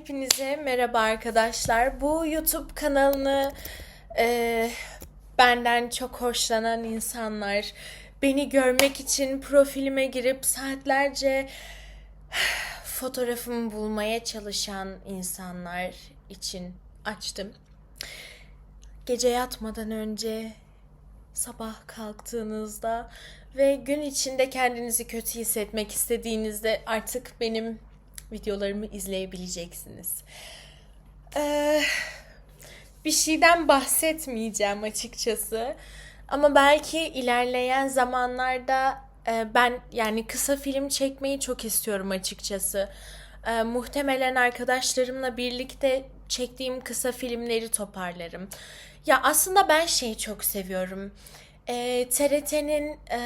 Hepinize merhaba arkadaşlar. Bu YouTube kanalını e, benden çok hoşlanan insanlar, beni görmek için profilime girip saatlerce fotoğrafımı bulmaya çalışan insanlar için açtım. Gece yatmadan önce sabah kalktığınızda ve gün içinde kendinizi kötü hissetmek istediğinizde artık benim videolarımı izleyebileceksiniz. Ee, bir şeyden bahsetmeyeceğim açıkçası. Ama belki ilerleyen zamanlarda e, ben yani kısa film çekmeyi çok istiyorum açıkçası. E, muhtemelen arkadaşlarımla birlikte çektiğim kısa filmleri toparlarım. Ya aslında ben şeyi çok seviyorum. E, TRT'nin e,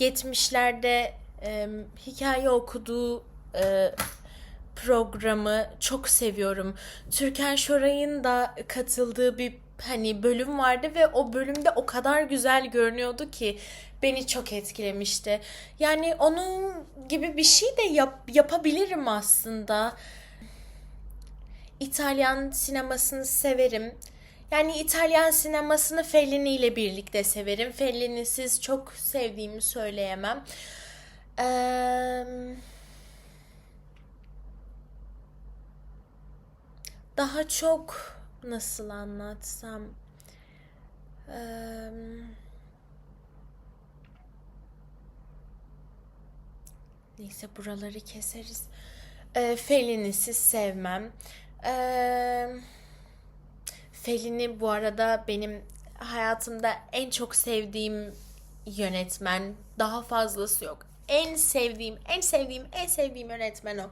70'lerde e, hikaye okuduğu e, programı çok seviyorum. Türkan Şoray'ın da katıldığı bir hani bölüm vardı ve o bölümde o kadar güzel görünüyordu ki beni çok etkilemişti. Yani onun gibi bir şey de yap, yapabilirim aslında. İtalyan sinemasını severim. Yani İtalyan sinemasını Fellini ile birlikte severim. Fellini'siz çok sevdiğimi söyleyemem. Daha çok nasıl anlatsam neyse buraları keseriz. Eee Fellini'siz sevmem. Eee Fellini bu arada benim hayatımda en çok sevdiğim yönetmen. Daha fazlası yok. En sevdiğim, en sevdiğim, en sevdiğim yönetmen o.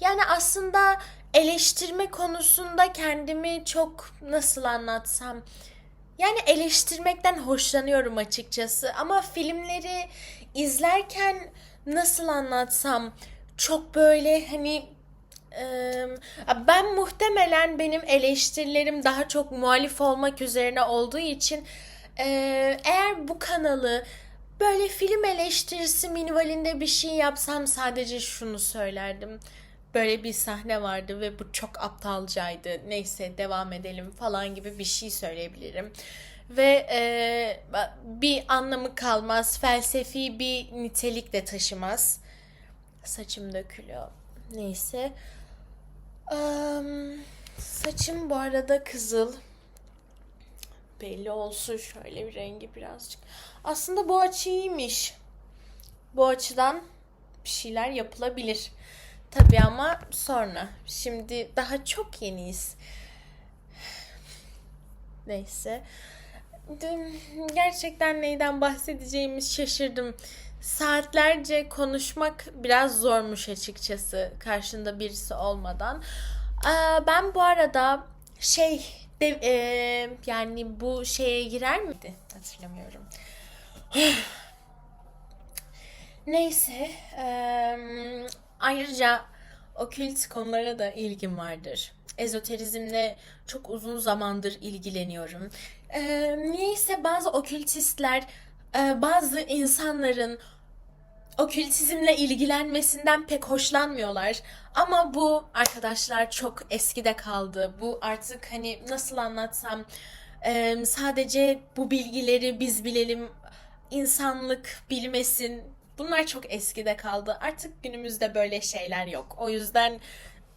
Yani aslında eleştirme konusunda kendimi çok nasıl anlatsam yani eleştirmekten hoşlanıyorum açıkçası ama filmleri izlerken nasıl anlatsam çok böyle hani ben muhtemelen benim eleştirilerim daha çok muhalif olmak üzerine olduğu için eğer bu kanalı böyle film eleştirisi minvalinde bir şey yapsam sadece şunu söylerdim. Böyle bir sahne vardı ve bu çok aptalcaydı. Neyse devam edelim falan gibi bir şey söyleyebilirim. Ve eee, bir anlamı kalmaz, felsefi bir nitelik de taşımaz. Saçım dökülüyor. Neyse. Am, saçım bu arada kızıl. Belli olsun şöyle bir rengi birazcık. Aslında bu açı iyiymiş. Bu açıdan bir şeyler yapılabilir. Tabii ama sonra. Şimdi daha çok yeniyiz. Neyse. Gerçekten neyden bahsedeceğimiz şaşırdım. Saatlerce konuşmak biraz zormuş açıkçası karşında birisi olmadan. Ben bu arada şey de, e, yani bu şeye girer miydi? Hatırlamıyorum. Neyse. em, ayrıca okült konulara da ilgim vardır. Ezoterizmle çok uzun zamandır ilgileniyorum. Em, niyeyse bazı okültistler e, bazı insanların okültizmle ilgilenmesinden pek hoşlanmıyorlar. Ama bu arkadaşlar çok eskide kaldı. Bu artık hani nasıl anlatsam e, sadece bu bilgileri biz bilelim, insanlık bilmesin. Bunlar çok eskide kaldı. Artık günümüzde böyle şeyler yok. O yüzden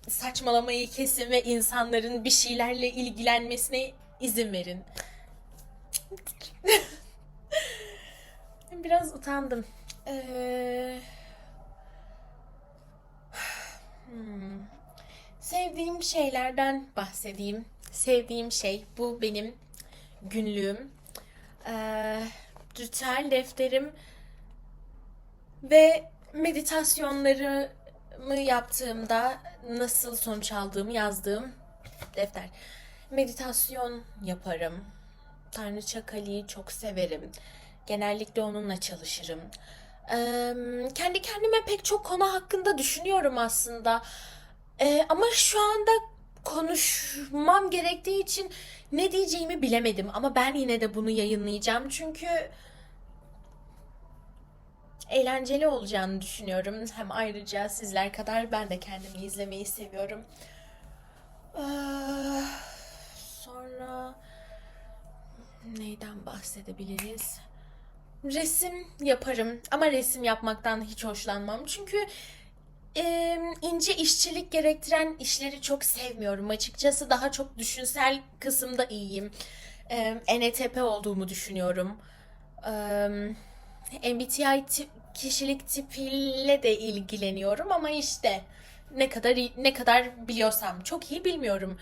saçmalamayı kesin ve insanların bir şeylerle ilgilenmesine izin verin. Biraz utandım. Ee, hmm. Sevdiğim şeylerden bahsedeyim. Sevdiğim şey bu benim günlüğüm. Ee, ritüel defterim ve meditasyonlarımı yaptığımda nasıl sonuç aldığımı yazdığım defter. Meditasyon yaparım. Tanrıça Kali'yi çok severim. Genellikle onunla çalışırım. Eee, kendi kendime pek çok konu hakkında düşünüyorum aslında. Eee, ama şu anda konuşmam gerektiği için ne diyeceğimi bilemedim. Ama ben yine de bunu yayınlayacağım. Çünkü eğlenceli olacağını düşünüyorum. Hem ayrıca sizler kadar ben de kendimi izlemeyi seviyorum. Ah, Sonra neyden bahsedebiliriz? Resim yaparım ama resim yapmaktan hiç hoşlanmam. Çünkü e, ince işçilik gerektiren işleri çok sevmiyorum. Açıkçası daha çok düşünsel kısımda iyiyim. E, NTP olduğumu düşünüyorum. E, MBTI tip, kişilik tipiyle de ilgileniyorum ama işte ne kadar ne kadar biliyorsam çok iyi bilmiyorum.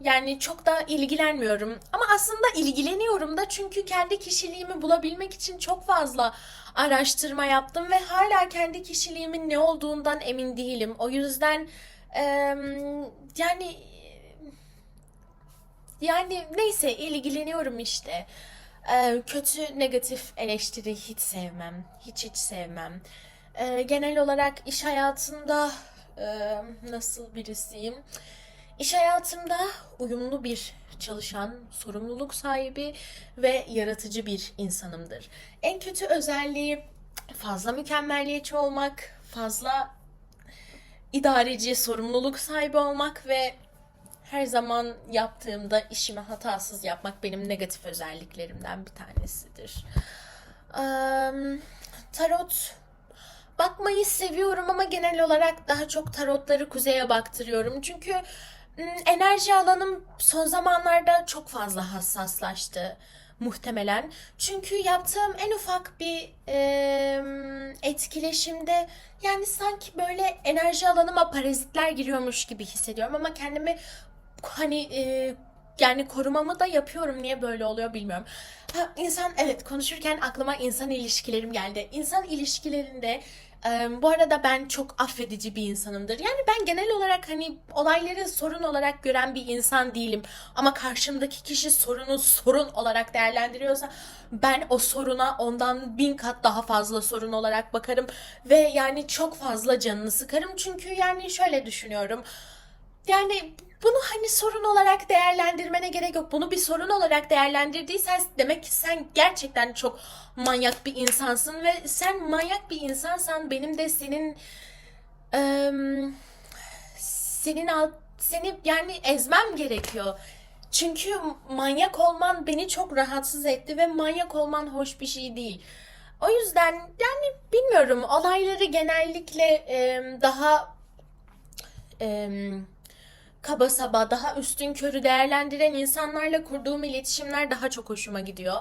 Yani çok da ilgilenmiyorum. Ama aslında ilgileniyorum da çünkü kendi kişiliğimi bulabilmek için çok fazla araştırma yaptım ve hala kendi kişiliğimin ne olduğundan emin değilim. O yüzden em, yani yani neyse ilgileniyorum işte. Ee, kötü negatif eleştiri hiç sevmem. Hiç hiç sevmem. Ee, genel olarak iş hayatında e, nasıl birisiyim? İş hayatımda uyumlu bir çalışan, sorumluluk sahibi ve yaratıcı bir insanımdır. En kötü özelliği fazla mükemmelliyetçi olmak, fazla idareci, sorumluluk sahibi olmak ve her zaman yaptığımda işimi hatasız yapmak benim negatif özelliklerimden bir tanesidir. Eee, tarot bakmayı seviyorum ama genel olarak daha çok tarotları kuzeye baktırıyorum. Çünkü enerji alanım son zamanlarda çok fazla hassaslaştı muhtemelen. Çünkü yaptığım en ufak bir em, etkileşimde yani sanki böyle enerji alanıma parazitler giriyormuş gibi hissediyorum ama kendimi hani e, yani korumamı da yapıyorum. Niye böyle oluyor bilmiyorum. Ha, insan evet konuşurken aklıma insan ilişkilerim geldi. İnsan ilişkilerinde bu arada ben çok affedici bir insanımdır. Yani ben genel olarak hani olayları sorun olarak gören bir insan değilim. Ama karşımdaki kişi sorunu sorun olarak değerlendiriyorsa ben o soruna ondan bin kat daha fazla sorun olarak bakarım. Ve yani çok fazla canını sıkarım. Çünkü yani şöyle düşünüyorum. Yani bunu hani sorun olarak değerlendirmene gerek yok. Bunu bir sorun olarak değerlendirdiysen demek ki sen gerçekten çok manyak bir insansın ve sen manyak bir insansan benim de senin senin alt, seni yani ezmem gerekiyor. Çünkü manyak olman beni çok rahatsız etti ve manyak olman hoş bir şey değil. O yüzden yani bilmiyorum olayları genellikle em, daha em, kaba saba, daha üstün körü değerlendiren insanlarla kurduğum iletişimler daha çok hoşuma gidiyor.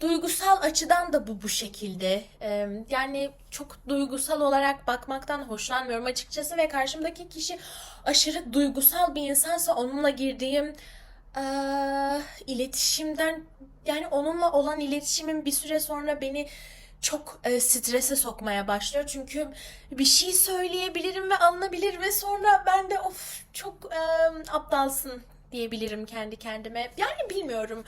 Duygusal açıdan da bu bu şekilde. Ee, yani çok duygusal olarak bakmaktan hoşlanmıyorum açıkçası ve karşımdaki kişi aşırı duygusal bir insansa onunla girdiğim eee, iletişimden yani onunla olan iletişimin bir süre sonra beni çok e, strese sokmaya başlıyor. Çünkü bir şey söyleyebilirim ve alınabilir ve sonra ben de of çok e, aptalsın diyebilirim kendi kendime. Yani bilmiyorum.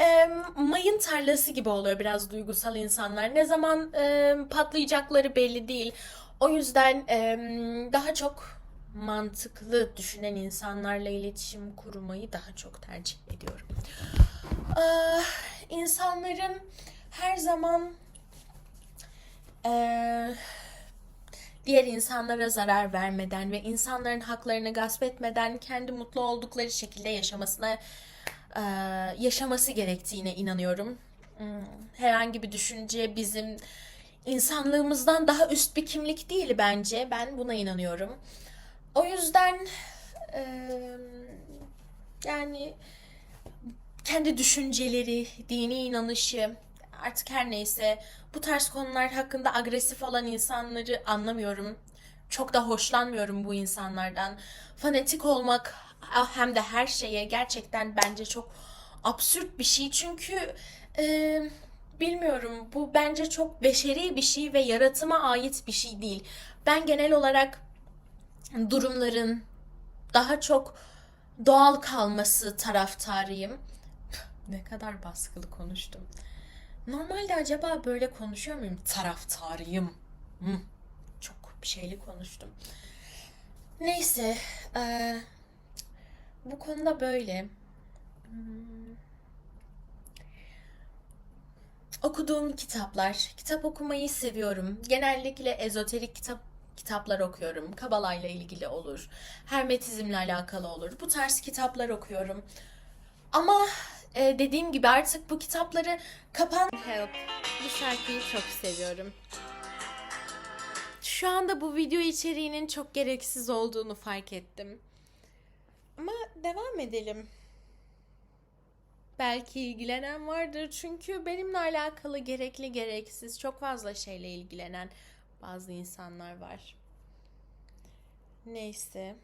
E, mayın tarlası gibi oluyor biraz duygusal insanlar. Ne zaman e, patlayacakları belli değil. O yüzden e, daha çok mantıklı düşünen insanlarla iletişim kurmayı daha çok tercih ediyorum. Ah, insanların her zaman diğer insanlara zarar vermeden ve insanların haklarını gasp etmeden kendi mutlu oldukları şekilde yaşamasına yaşaması gerektiğine inanıyorum. Hmm, Herhangi bir düşünce bizim insanlığımızdan daha üst bir kimlik değil bence. Ben buna inanıyorum. O yüzden yani kendi düşünceleri, dini inanışı, artık her neyse bu tarz konular hakkında agresif olan insanları anlamıyorum. Çok da hoşlanmıyorum bu insanlardan. Fanatik olmak hem de her şeye gerçekten bence çok absürt bir şey. Çünkü e, bilmiyorum bu bence çok beşeri bir şey ve yaratıma ait bir şey değil. Ben genel olarak durumların daha çok doğal kalması taraftarıyım. Ne kadar baskılı konuştum. Normalde acaba böyle konuşuyor muyum? Taraftarıyım. Hmm, çok bir şeyli konuştum. Neyse, eee, bu konuda böyle. Hmm, okuduğum kitaplar. Kitap okumayı seviyorum. Genellikle ezoterik kitap kitaplar okuyorum. Kabalayla ilgili olur. Hermetizmle alakalı olur. Bu tarz kitaplar okuyorum. Ama e, dediğim gibi artık bu kitapları kapan... Help. Bu şarkıyı çok seviyorum. Şu anda bu video içeriğinin çok gereksiz olduğunu fark ettim. Ama devam edelim. Belki ilgilenen vardır çünkü benimle alakalı gerekli gereksiz çok fazla şeyle ilgilenen bazı insanlar var. Neyse.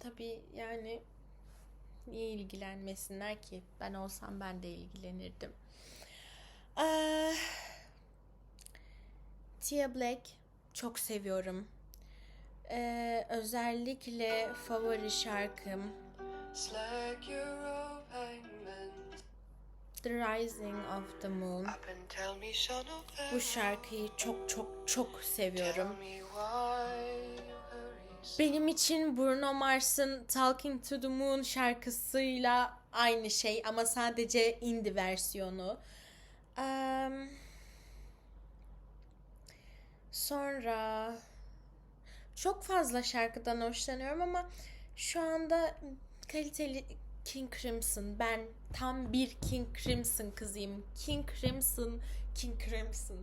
Tabii yani niye ilgilenmesinler ki? Ben olsam ben de ilgilenirdim. Ee, Tia Black çok seviyorum. Ee, özellikle favori şarkım. The Rising of the Moon. Bu şarkıyı çok çok çok seviyorum. Benim için Bruno Mars'ın Talking to the Moon şarkısıyla aynı şey ama sadece indie versiyonu. Em, sonra çok fazla şarkıdan hoşlanıyorum ama şu anda kaliteli King Crimson. Ben tam bir King Crimson kızıyım. King Crimson, King Crimson.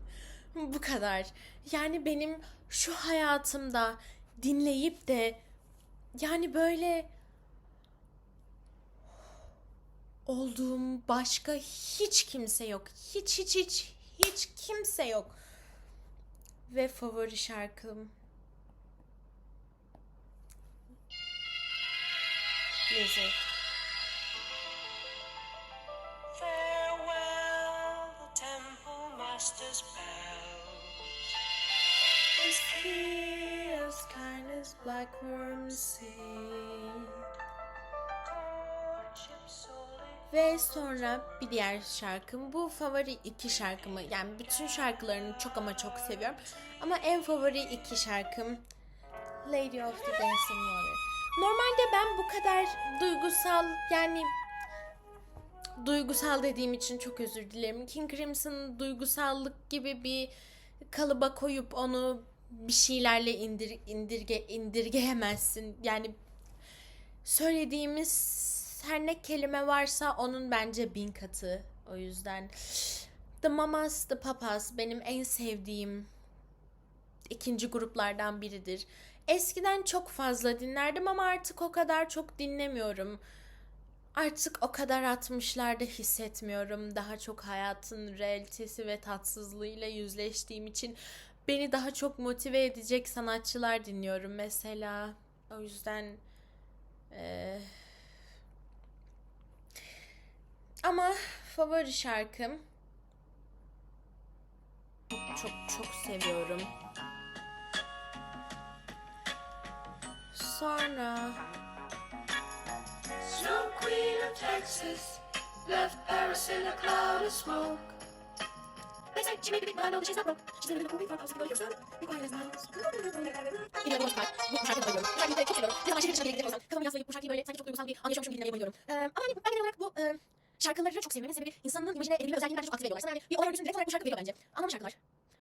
Bu kadar. Yani benim şu hayatımda dinleyip de yani böyle olduğum başka hiç kimse yok. Hiç hiç hiç hiç kimse yok. Ve favori şarkım Lizard. Farewell, the temple master's bells. As clear as kindness. Courtship solely Ve sonra bir diğer şarkım. Bu favori iki şarkımı yani bütün şarkılarını çok ama çok seviyorum. Ama en favori iki şarkım Lady of the Dancing Water. Normalde ben bu kadar duygusal yani duygusal dediğim için çok özür dilerim. King Crimson duygusallık gibi bir kalıba koyup onu bir şeylerle indir, indirge indirgeyemezsin. Yani söylediğimiz her ne kelime varsa onun bence bin katı. O yüzden The Mamas, The Papas benim en sevdiğim ikinci gruplardan biridir. Eskiden çok fazla dinlerdim ama artık o kadar çok dinlemiyorum. Artık o kadar 60'larda hissetmiyorum. Daha çok hayatın realitesi ve tatsızlığıyla yüzleştiğim için beni daha çok motive edecek sanatçılar dinliyorum mesela. O yüzden eee ama favori şarkım çok çok seviyorum. Sonra Snow Queen of Texas left Paris in a cloud of smoke. They say she may be big, know that she's not broke. Farmhouse with a yourself. Be quiet as mouse. Yine Boş Kalp. Bu şarkıyı da bayılıyorum. Bu şarkıyı da çok seviyorum. Ne zaman şehir dışına gidecek olsam kafamı yaslayıp bu şarkıyı böyle sanki çok duygusal bir an yaşıyormuşum gibi dinlemeye bayılıyorum. Ee, ama hani ben genel olarak bu e, şarkıları çok sevmemin sebebi insanın imajine edebilme özelliğini bence çok aktive ediyorlar. Sana yani bir olay örgüsünü direkt olarak bu şarkı veriyor bence. Anlamlı şarkılar.